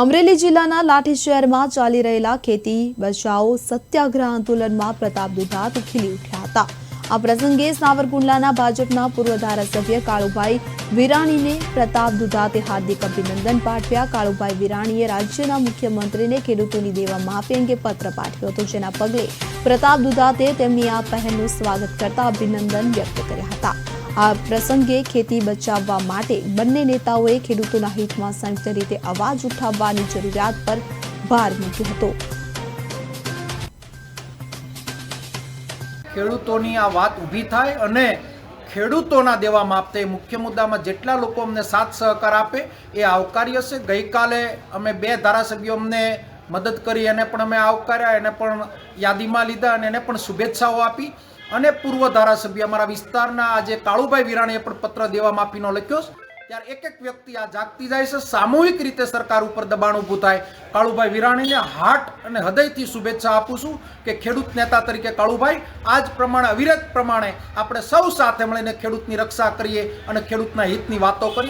અમરેલી જિલ્લાના લાઠી શહેરમાં ચાલી રહેલા ખેતી, બચાવો, સત્યાગ્રહ આંદોલનમાં પ્રતાપ દુધાત ખીલી ઉઠ્યા હતા. આ પ્રસંગે સાવરકુંડલાના ભાજપના પૂર્વ ધારાસભ્ય કાળુભાઈ વિરાણીને પ્રતાપ દુધાતે હાર્દિક અભિનંદન પાઠવ્યા. કાળુભાઈ વિરાણીએ રાજ્યના મુખ્યમંત્રીને ખેડૂતોની દેવા માફી અંગે પત્ર પાઠવ્યો હતો, જેના પગલે પ્રતાપ દુધાતે તેમની આ પહેલનું સ્વાગત કરતા અભિનંદન વ્યક્ત કર્યા હતા. આ પ્રસંગે ખેતી બચાવવા માટે બંને નેતાઓએ ખેડૂતોના હિતમાં સંયુક્ત રીતે અવાજ ઉઠાવવાની જરૂરિયાત પર ભાર મૂક્યો હતો. ખેડૂતોની આ વાત ઊભી થાય અને ખેડૂતોના દેવા માપતે મુખ્ય મુદ્દામાં જેટલા લોકો અમને સાથ સહકાર આપે એ આવકાર્ય છે ગઈકાલે અમે બે ધારાસભ્યો અમને મદદ કરી, એને પણ અમે આવકાર્યા, એને પણ યાદીમાં લીધા અને એને પણ શુભેચ્છાઓ આપી. અને પૂર્વ ધારાસભ્ય અમારા વિસ્તારના આજે કાળુભાઈ વિરાણીએ પણ પત્ર દેવા માફીનો લખ્યો ત્યારે એક એક વ્યક્તિ આ જાગતી જાય છે. સામૂહિક રીતે સરકાર ઉપર દબાણ ઊભું થાય. કાળુભાઈ વિરાણીને હાટ અને હૃદયથી શુભેચ્છા આપું છું કે ખેડૂત નેતા તરીકે કાળુભાઈ, આજ પ્રમાણે, અવિરત પ્રમાણે આપણે સૌ સાથે મળીને ખેડૂતની રક્ષા કરીએ અને ખેડૂતના હિતની વાતો કરીએ.